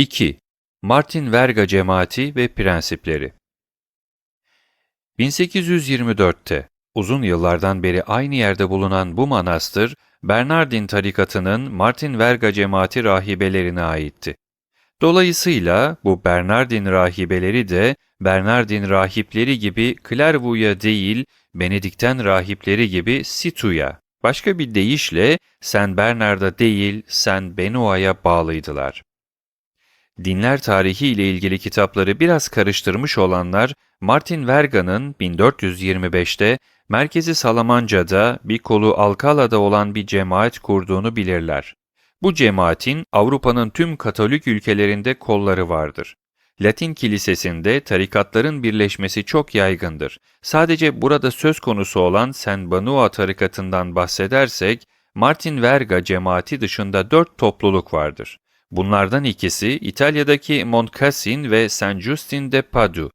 2. Martin Verga cemaati ve prensipleri 1824'te uzun yıllardan beri aynı yerde bulunan bu manastır, Bernardin tarikatının Martin Verga cemaati rahibelerine aitti. Dolayısıyla bu Bernardin rahibeleri de Bernardin rahipleri gibi Clairvaux'a değil, Benedikten rahipleri gibi Situ'ya, başka bir deyişle Saint Bernard'a değil Saint Benoît'a bağlıydılar. Dinler tarihi ile ilgili kitapları biraz karıştırmış olanlar, Martin Verga'nın 1425'te merkezi Salamanca'da bir kolu Alcala'da olan bir cemaat kurduğunu bilirler. Bu cemaatin Avrupa'nın tüm Katolik ülkelerinde kolları vardır. Latin kilisesinde tarikatların birleşmesi çok yaygındır. Sadece burada söz konusu olan San Banua tarikatından bahsedersek, Martin Verga cemaati dışında dört topluluk vardır. Bunlardan ikisi İtalya'daki Montcassin ve Saint Justin de Padoue.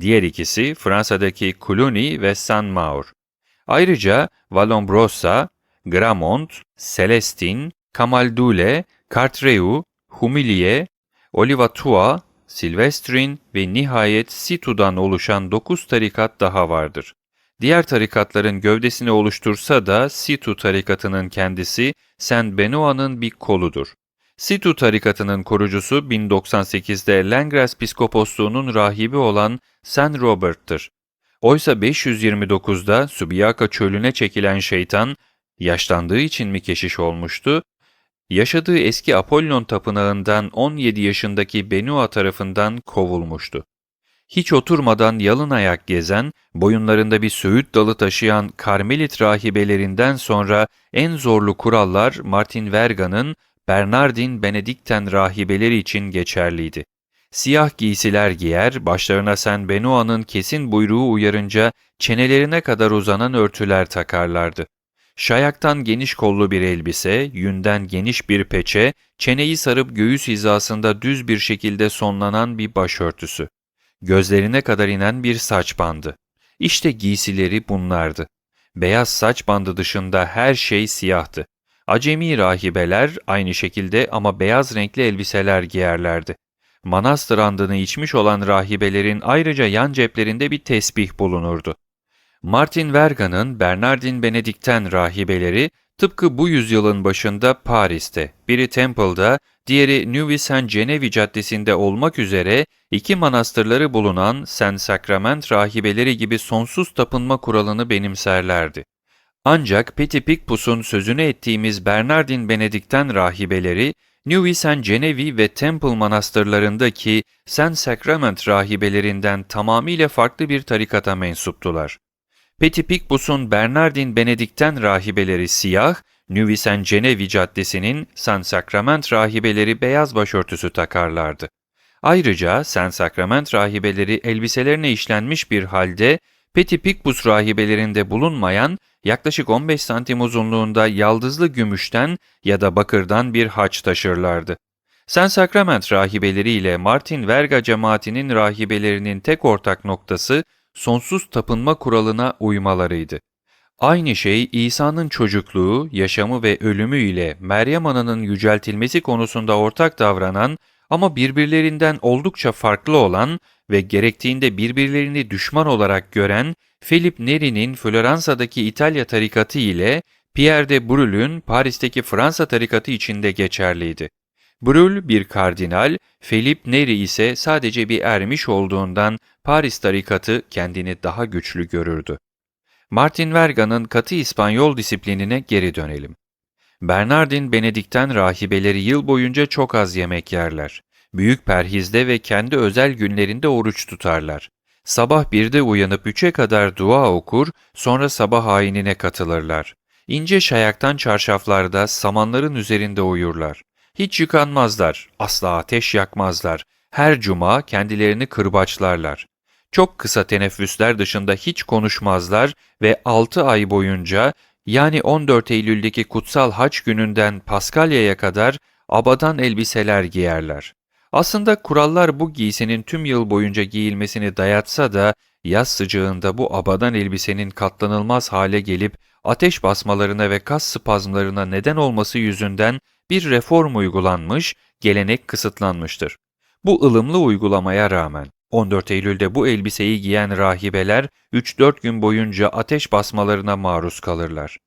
Diğer ikisi Fransa'daki Cluny ve Saint Maur. Ayrıca Vallombrosa, Gramont, Celestin, Camaldule, Cartreu, Humilier, Olivatua, Silvestrin ve nihayet Situ'dan oluşan dokuz tarikat daha vardır. Diğer tarikatların gövdesini oluştursa da Situ tarikatının kendisi Saint Benoît'ın bir koludur. Situ tarikatının kurucusu 1098'de Langres Piskoposluğu'nun rahibi olan Saint Robert'tır. Oysa 529'da Subiaca çölüne çekilen şeytan, yaşlandığı için mi keşiş olmuştu, yaşadığı eski Apollon tapınağından 17 yaşındaki Benua tarafından kovulmuştu. Hiç oturmadan yalın ayak gezen, boyunlarında bir söğüt dalı taşıyan Karmelit rahibelerinden sonra en zorlu kurallar Martin Verga'nın Bernardin Benedikten rahibeleri için geçerliydi. Siyah giysiler giyer, başlarına Sen Benoa'nın kesin buyruğu uyarınca çenelerine kadar uzanan örtüler takarlardı. Şayaktan geniş kollu bir elbise, yünden geniş bir peçe, çeneyi sarıp göğüs hizasında düz bir şekilde sonlanan bir başörtüsü. Gözlerine kadar inen bir saç bandı. İşte giysileri bunlardı. Beyaz saç bandı dışında her şey siyahtı. Acemi rahibeler aynı şekilde ama beyaz renkli elbiseler giyerlerdi. Manastır andını içmiş olan rahibelerin ayrıca yan ceplerinde bir tesbih bulunurdu. Martin Verga'nın Bernardin Benedikten rahibeleri tıpkı bu yüzyılın başında Paris'te, biri Temple'da, diğeri Neuilly Saint Genevieve caddesinde olmak üzere iki manastırları bulunan Saint Sacrament rahibeleri gibi sonsuz tapınma kuralını benimserlerdi. Ancak Petit Picpus'un sözünü ettiğimiz Bernardin Benedikten rahibeleri, Neuilly Saint Genevieve ve Temple manastırlarındaki Saint Sacrament rahibelerinden tamamıyla farklı bir tarikata mensuptular. Petit Picpus'un Bernardin Benedikten rahibeleri siyah, Neuilly Saint Genevieve caddesinin Saint Sacrament rahibeleri beyaz başörtüsü takarlardı. Ayrıca Saint Sacrament rahibeleri elbiselerine işlenmiş bir halde Petit Picpus rahibelerinde bulunmayan yaklaşık 15 santim uzunluğunda yaldızlı gümüşten ya da bakırdan bir haç taşırlardı. Saint Sacrament rahibeleri ile Martin Verga cemaatinin rahibelerinin tek ortak noktası sonsuz tapınma kuralına uymalarıydı. Aynı şey İsa'nın çocukluğu, yaşamı ve ölümü ile Meryem Ana'nın yüceltilmesi konusunda ortak davranan ama birbirlerinden oldukça farklı olan ve gerektiğinde birbirlerini düşman olarak gören Philip Neri'nin Floransa'daki İtalya tarikatı ile Pierre de Brul'ün Paris'teki Fransa tarikatı içinde geçerliydi. Brul bir kardinal, Philip Neri ise sadece bir ermiş olduğundan Paris tarikatı kendini daha güçlü görürdü. Martin Verga'nın katı İspanyol disiplinine geri dönelim. Bernardin Benedikten rahibeleri yıl boyunca çok az yemek yerler. Büyük perhizde ve kendi özel günlerinde oruç tutarlar. Sabah birde uyanıp üçe kadar dua okur, sonra sabah ayinine katılırlar. İnce şayaktan çarşaflarda samanların üzerinde uyurlar. Hiç yıkanmazlar, asla ateş yakmazlar. Her cuma kendilerini kırbaçlarlar. Çok kısa teneffüsler dışında hiç konuşmazlar ve 6 ay boyunca yani 14 Eylül'deki kutsal haç gününden Paskalya'ya kadar abadan elbiseler giyerler. Aslında kurallar bu giysinin tüm yıl boyunca giyilmesini dayatsa da yaz sıcağında bu abadan elbisenin katlanılmaz hale gelip ateş basmalarına ve kas spazmlarına neden olması yüzünden bir reform uygulanmış, gelenek kısıtlanmıştır. Bu ılımlı uygulamaya rağmen 14 Eylül'de bu elbiseyi giyen rahibeler 3-4 gün boyunca ateş basmalarına maruz kalırlar.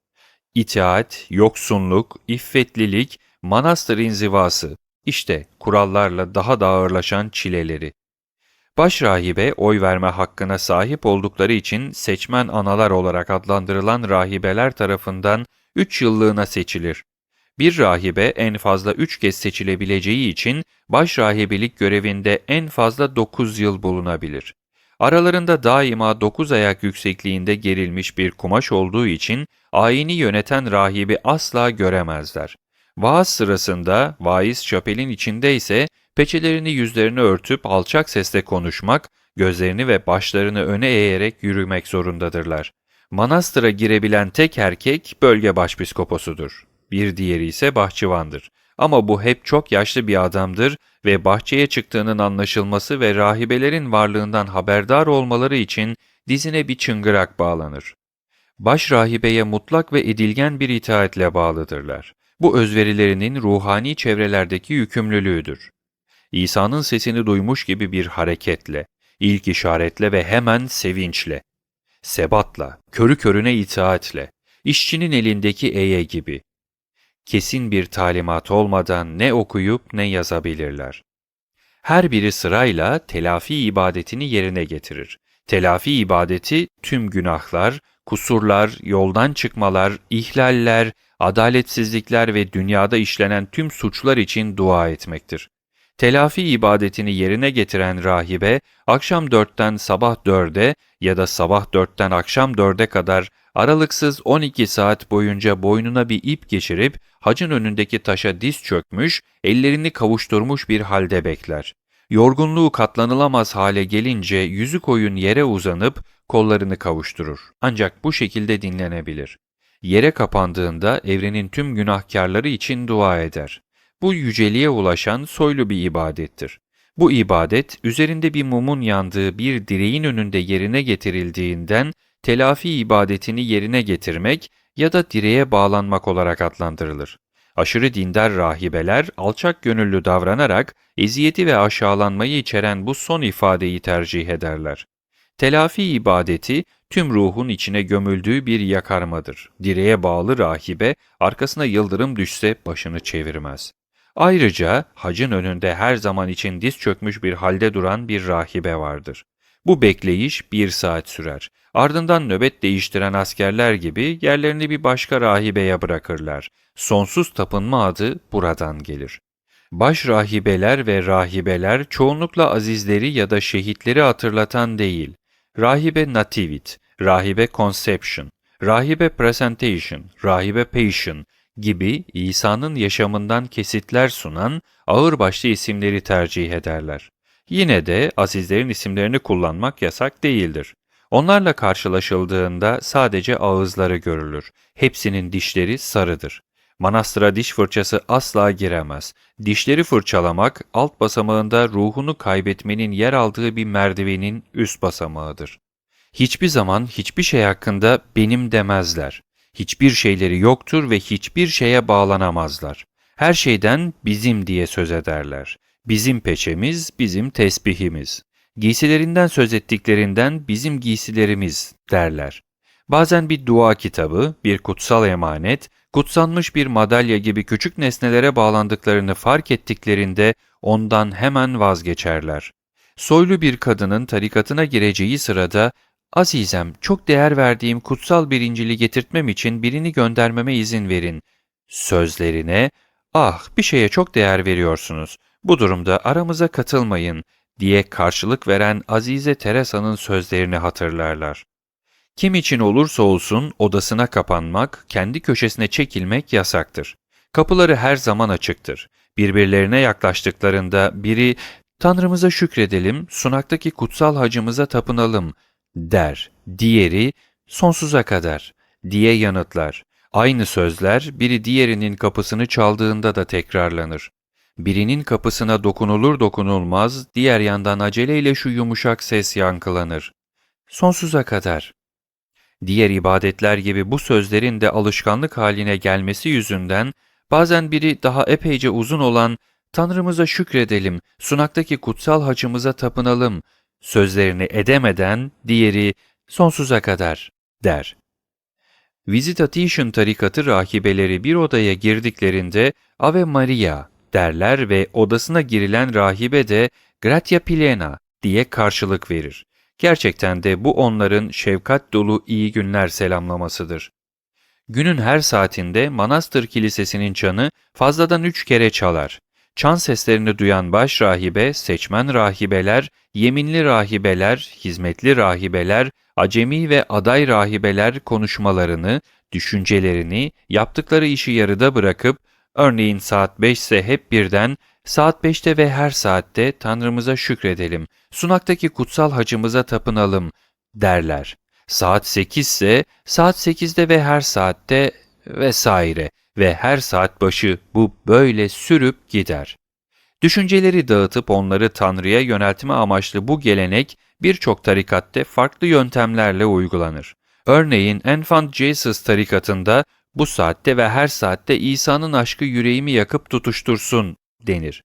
İtaat, yoksunluk, iffetlilik, manastır inzivası, işte kurallarla daha da ağırlaşan çileleri. Başrahibe oy verme hakkına sahip oldukları için seçmen analar olarak adlandırılan rahibeler tarafından 3 yıllığına seçilir. Bir rahibe en fazla 3 kez seçilebileceği için başrahibelik görevinde en fazla 9 yıl bulunabilir. Aralarında daima 9 ayak yüksekliğinde gerilmiş bir kumaş olduğu için ayini yöneten rahibi asla göremezler. Vaaz sırasında vaiz şapelin içinde ise peçelerini yüzlerini örtüp alçak sesle konuşmak, gözlerini ve başlarını öne eğerek yürümek zorundadırlar. Manastıra girebilen tek erkek bölge başpiskoposudur. Bir diğeri ise bahçıvandır. Ama bu hep çok yaşlı bir adamdır ve bahçeye çıktığının anlaşılması ve rahibelerin varlığından haberdar olmaları için dizine bir çıngırak bağlanır. Baş rahibeye mutlak ve edilgen bir itaatle bağlıdırlar. Bu özverilerinin ruhani çevrelerdeki yükümlülüğüdür. İsa'nın sesini duymuş gibi bir hareketle, ilk işaretle ve hemen sevinçle, sebatla, körü körüne itaatle, işçinin elindeki eye gibi, kesin bir talimat olmadan ne okuyup ne yazabilirler. Her biri sırayla telafi ibadetini yerine getirir. Telafi ibadeti tüm günahlar, kusurlar, yoldan çıkmalar, ihlaller, adaletsizlikler ve dünyada işlenen tüm suçlar için dua etmektir. Telafi ibadetini yerine getiren rahibe, akşam dörtten sabah dörde ya da sabah dörtten akşam dörde kadar aralıksız 12 saat boyunca boynuna bir ip geçirip hacın önündeki taşa diz çökmüş, ellerini kavuşturmuş bir halde bekler. Yorgunluğu katlanılamaz hale gelince yüzü koyun yere uzanıp kollarını kavuşturur. Ancak bu şekilde dinlenebilir. Yere kapandığında evrenin tüm günahkarları için dua eder. Bu yüceliğe ulaşan soylu bir ibadettir. Bu ibadet üzerinde bir mumun yandığı bir direğin önünde yerine getirildiğinden telafi ibadetini yerine getirmek ya da direğe bağlanmak olarak adlandırılır. Aşırı dindar rahibeler alçak gönüllü davranarak eziyeti ve aşağılanmayı içeren bu son ifadeyi tercih ederler. Telafi ibadeti tüm ruhun içine gömüldüğü bir yakarmadır. Direğe bağlı rahibe arkasına yıldırım düşse başını çevirmez. Ayrıca hacın önünde her zaman için diz çökmüş bir halde duran bir rahibe vardır. Bu bekleyiş bir saat sürer. Ardından nöbet değiştiren askerler gibi yerlerini bir başka rahibeye bırakırlar. Sonsuz tapınma adı buradan gelir. Baş rahibeler ve rahibeler çoğunlukla azizleri ya da şehitleri hatırlatan değil. Rahibe Nativit, Rahibe Conception, Rahibe Presentation, Rahibe Passion gibi İsa'nın yaşamından kesitler sunan ağırbaşlı isimleri tercih ederler. Yine de azizlerin isimlerini kullanmak yasak değildir. Onlarla karşılaşıldığında sadece ağızları görülür. Hepsinin dişleri sarıdır. Manastıra diş fırçası asla giremez. Dişleri fırçalamak alt basamağında ruhunu kaybetmenin yer aldığı bir merdivenin üst basamağıdır. Hiçbir zaman hiçbir şey hakkında benim demezler. Hiçbir şeyleri yoktur ve hiçbir şeye bağlanamazlar. Her şeyden bizim diye söz ederler. Bizim peçemiz, bizim tesbihimiz. Giysilerinden söz ettiklerinden bizim giysilerimiz derler. Bazen bir dua kitabı, bir kutsal emanet, kutsanmış bir madalya gibi küçük nesnelere bağlandıklarını fark ettiklerinde ondan hemen vazgeçerler. Soylu bir kadının tarikatına gireceği sırada Azizem, çok değer verdiğim kutsal bir İncil'i getirtmem için birini göndermeme izin verin. Sözlerine, ah bir şeye çok değer veriyorsunuz, bu durumda aramıza katılmayın diye karşılık veren Azize Teresa'nın sözlerini hatırlarlar. Kim için olursa olsun odasına kapanmak, kendi köşesine çekilmek yasaktır. Kapıları her zaman açıktır. Birbirlerine yaklaştıklarında biri Tanrımıza şükredelim, sunaktaki kutsal hacımıza tapınalım der. Diğeri sonsuza kadar diye yanıtlar. Aynı sözler biri diğerinin kapısını çaldığında da tekrarlanır. Birinin kapısına dokunulur dokunulmaz, diğer yandan aceleyle şu yumuşak ses yankılanır. Sonsuza kadar. Diğer ibadetler gibi bu sözlerin de alışkanlık haline gelmesi yüzünden Bazen biri daha epeyce uzun olan Tanrımıza şükredelim, sunaktaki kutsal haçımıza tapınalım sözlerini edemeden diğeri sonsuza kadar der. Visitation tarikatı rahibeleri bir odaya girdiklerinde Ave Maria derler ve odasına girilen rahibe de Gratia Plena diye karşılık verir. Gerçekten de bu onların şefkat dolu iyi günler selamlamasıdır. Günün her saatinde Manastır Kilisesi'nin çanı fazladan üç kere çalar. Çan seslerini duyan baş rahibe, seçmen rahibeler, yeminli rahibeler, hizmetli rahibeler, acemi ve aday rahibeler konuşmalarını, düşüncelerini, yaptıkları işi yarıda bırakıp, örneğin saat 5 ise hep birden, saat 5'te ve her saatte Tanrımıza şükredelim, sunaktaki kutsal hacımıza tapınalım derler. Saat 8 ise saat 8'de ve her saatte vesaire ve her saat başı bu böyle sürüp gider. Düşünceleri dağıtıp onları Tanrı'ya yöneltme amaçlı bu gelenek birçok tarikatte farklı yöntemlerle uygulanır. Örneğin Enfant Jesus tarikatında bu saatte ve her saatte İsa'nın aşkı yüreğimi yakıp tutuştursun denir.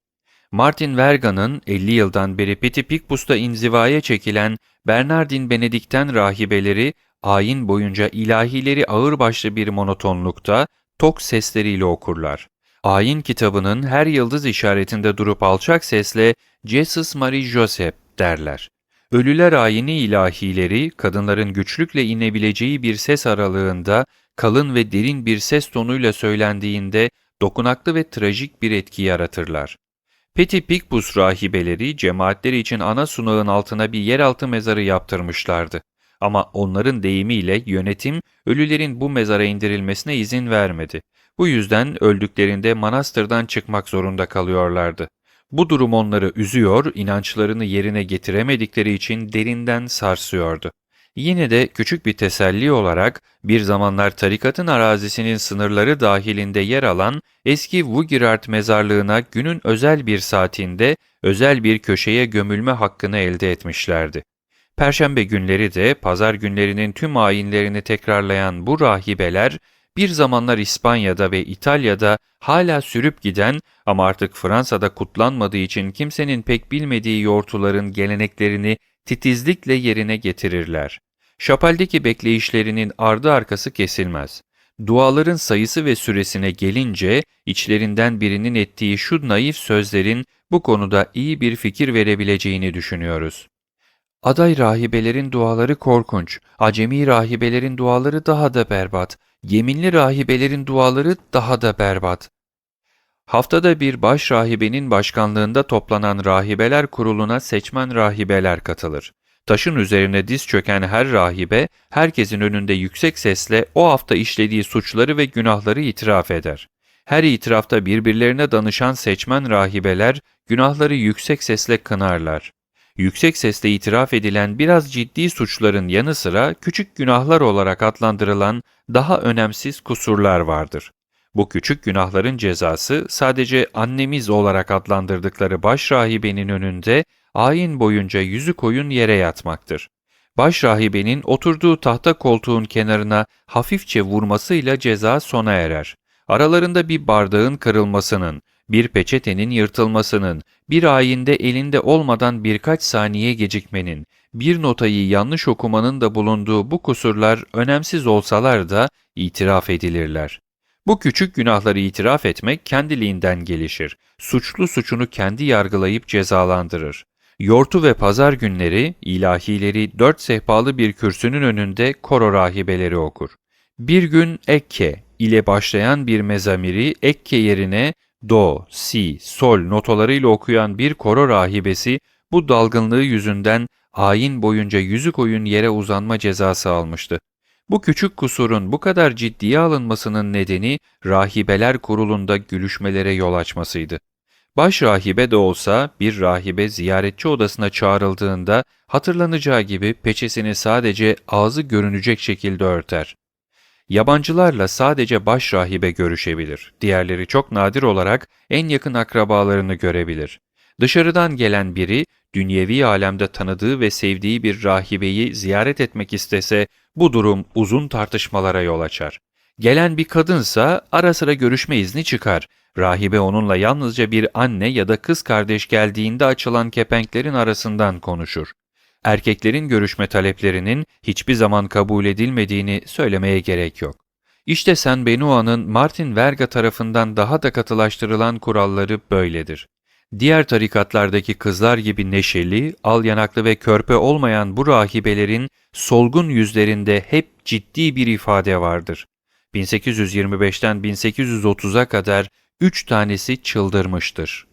Martin Verga'nın 50 yıldan beri Petit Picpus'ta inzivaya çekilen Bernardin Benedikten rahibeleri ayin boyunca ilahileri ağırbaşlı bir monotonlukta tok sesleriyle okurlar. Ayin kitabının her yıldız işaretinde durup alçak sesle Jesus Marie Joseph derler. Ölüler ayini ilahileri kadınların güçlükle inebileceği bir ses aralığında kalın ve derin bir ses tonuyla söylendiğinde dokunaklı ve trajik bir etki yaratırlar. Petit Picpus rahibeleri cemaatleri için ana sunağın altına bir yeraltı mezarı yaptırmışlardı. Ama onların deyimiyle yönetim ölülerin bu mezara indirilmesine izin vermedi. Bu yüzden öldüklerinde manastırdan çıkmak zorunda kalıyorlardı. Bu durum onları üzüyor, inançlarını yerine getiremedikleri için derinden sarsıyordu. Yine de küçük bir teselli olarak bir zamanlar tarikatın arazisinin sınırları dahilinde yer alan eski Wugirart mezarlığına günün özel bir saatinde özel bir köşeye gömülme hakkını elde etmişlerdi. Perşembe günleri de pazar günlerinin tüm ayinlerini tekrarlayan bu rahibeler bir zamanlar İspanya'da ve İtalya'da hala sürüp giden ama artık Fransa'da kutlanmadığı için kimsenin pek bilmediği yortuların geleneklerini titizlikle yerine getirirler. Şapaldeki bekleyişlerinin ardı arkası kesilmez. Duaların sayısı ve süresine gelince içlerinden birinin ettiği şu naif sözlerin bu konuda iyi bir fikir verebileceğini düşünüyoruz. Aday rahibelerin duaları korkunç, acemi rahibelerin duaları daha da berbat, yeminli rahibelerin duaları daha da berbat. Haftada bir baş rahibenin başkanlığında toplanan rahibeler kuruluna seçmen rahibeler katılır. Taşın üzerine diz çöken her rahibe, herkesin önünde yüksek sesle o hafta işlediği suçları ve günahları itiraf eder. Her itirafta birbirlerine danışan seçmen rahibeler, günahları yüksek sesle kınarlar. Yüksek sesle itiraf edilen biraz ciddi suçların yanı sıra küçük günahlar olarak adlandırılan daha önemsiz kusurlar vardır. Bu küçük günahların cezası sadece annemiz olarak adlandırdıkları baş rahibenin önünde ayin boyunca yüzü koyun yere yatmaktır. Baş rahibenin oturduğu tahta koltuğun kenarına hafifçe vurmasıyla ceza sona erer. Aralarında bir bardağın kırılmasının, bir peçetenin yırtılmasının, bir ayinde elinde olmadan birkaç saniye gecikmenin, bir notayı yanlış okumanın da bulunduğu bu kusurlar önemsiz olsalar da itiraf edilirler. Bu küçük günahları itiraf etmek kendiliğinden gelişir. Suçlu suçunu kendi yargılayıp cezalandırır. Yortu ve pazar günleri ilahileri dört sehpalı bir kürsünün önünde koro rahibeleri okur. Bir gün Ekke ile başlayan bir mezamiri Ekke yerine do, si, sol notalarıyla okuyan bir koro rahibesi bu dalgınlığı yüzünden ayin boyunca yüzü koyun yere uzanma cezası almıştı. Bu küçük kusurun bu kadar ciddiye alınmasının nedeni rahibeler kurulunda gülüşmelere yol açmasıydı. Baş rahibe de olsa bir rahibe ziyaretçi odasına çağrıldığında hatırlanacağı gibi peçesini sadece ağzı görünecek şekilde örter. Yabancılarla sadece baş rahibe görüşebilir. Diğerleri çok nadir olarak en yakın akrabalarını görebilir. Dışarıdan gelen biri, dünyevi alemde tanıdığı ve sevdiği bir rahibeyi ziyaret etmek istese, bu durum uzun tartışmalara yol açar. Gelen bir kadınsa ara sıra görüşme izni çıkar. Rahibe onunla yalnızca bir anne ya da kız kardeş geldiğinde açılan kepenklerin arasından konuşur. Erkeklerin görüşme taleplerinin hiçbir zaman kabul edilmediğini söylemeye gerek yok. İşte San Benoît'ın Martin Verga tarafından daha da katılaştırılan kuralları böyledir. Diğer tarikatlardaki kızlar gibi neşeli, al yanaklı ve körpe olmayan bu rahibelerin solgun yüzlerinde hep ciddi bir ifade vardır. 1825'ten 1830'a kadar üç tanesi çıldırmıştır.